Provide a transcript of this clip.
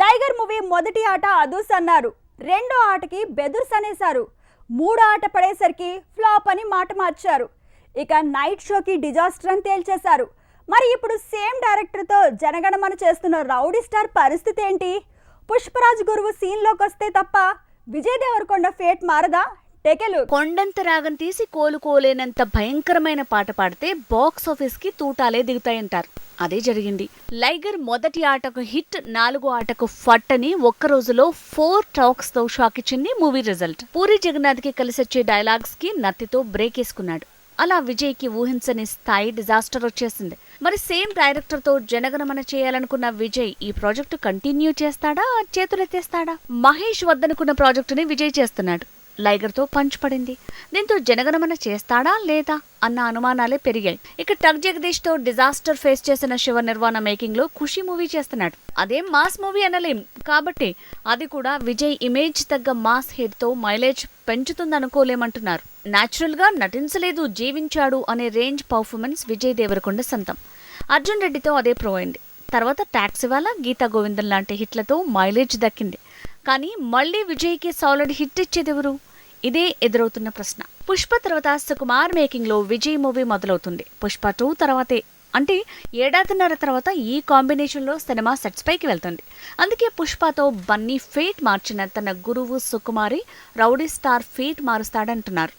లైగర్ movie మొదటి ఆట అదూస్ అన్నారు. రెండో ఆటకి బెదుర్స్ అనేశారు. మూడో ఆట పడేసరికి ఫ్లాప్ అని మాట మార్చారు. ఇక నైట్ షోకి డిజాస్టర్ అని తేల్చేశారు. మరి ఇప్పుడు సేమ్ డైరెక్టర్తో జనగణమన చేస్తున్న రౌడీ స్టార్ పరిస్థితి ఏంటి? పుష్పరాజ్ గురువు సీన్లోకి వస్తే తప్ప విజయ్ దేవరకొండ ఫేట్ మారదా? టెకెలు. కొండంత రాగం తీసి కోలుకోలేనంత భయంకరమైన పాట పాడితే బాక్స్ ఆఫీస్కి తూటాలే దిగుతాయంటారు. అదే జరిగింది. లైగర్ మొదటి ఆటకు హిట్ నాలుగో ఆటకు ఫట్ అని ఒక్క రోజులో ఫోర్ టాక్స్తో షాక్ ఇచ్చింది మూవీ రిజల్ట్. పూరి జగన్నాథ్కి కలిసొచ్చే డైలాగ్స్కి నత్తితో బ్రేక్ వేసుకున్నాడు. అలా విజయ్కి ఊహించని స్థాయి డిజాస్టర్ వచ్చేసింది. మరి సేమ్ డైరెక్టర్తో జనగణమన చేయాలనుకున్న విజయ్ ఈ ప్రాజెక్టు కంటిన్యూ చేస్తాడా చేతులెత్తేస్తాడా? మహేష్ వద్దనుకున్న ప్రాజెక్టుని విజయ్ చేస్తున్నాడు. లైగర్తో పంచిపడింది దీంతో జనగణమన చేస్తాడా లేదా అన్న అనుమానాలే పెరిగాయి. ఇక టగ్ జగదీష్తో డిజాస్టర్ ఫేస్ చేసిన శివ నిర్వాణ మేకింగ్లో ఖుషి మూవీ చేస్తున్నాడు. అదేం మాస్ మూవీ అనలేం. కాబట్టి అది కూడా విజయ్ ఇమేజ్ తగ్గ మాస్ హిట్తో మైలేజ్ పెంచుతుందనుకోలేమంటున్నారు. నాచురల్గా నటించలేదు జీవించాడు అనే రేంజ్ పర్ఫార్మెన్స్ విజయ్ దేవరకొండ సొంతం. అర్జున్ రెడ్డితో అదే ప్రో అయింది. తర్వాత ట్యాక్సీ వాళ్ళ గీతా గోవిందం లాంటి హిట్లతో మైలేజ్ దక్కింది. కానీ మళ్ళీ విజయ్కి సాలిడ్ హిట్ ఇచ్చేదెవరు ఇదే ఎదురవుతున్న ప్రశ్న. పుష్ప తర్వాత సుకుమార్ మేకింగ్లో విజయ్ మూవీ మొదలవుతుంది. పుష్ప టూ తర్వాతే. అంటే ఏడాదిన్నర తర్వాత ఈ కాంబినేషన్లో సినిమా సెట్స్ పైకి వెళ్తుంది. అందుకే పుష్పతో బన్నీ ఫేట్ మార్చిన తన గురువు సుకుమారి రౌడీ స్టార్ ఫేట్ మారుస్తాడంటున్నారు.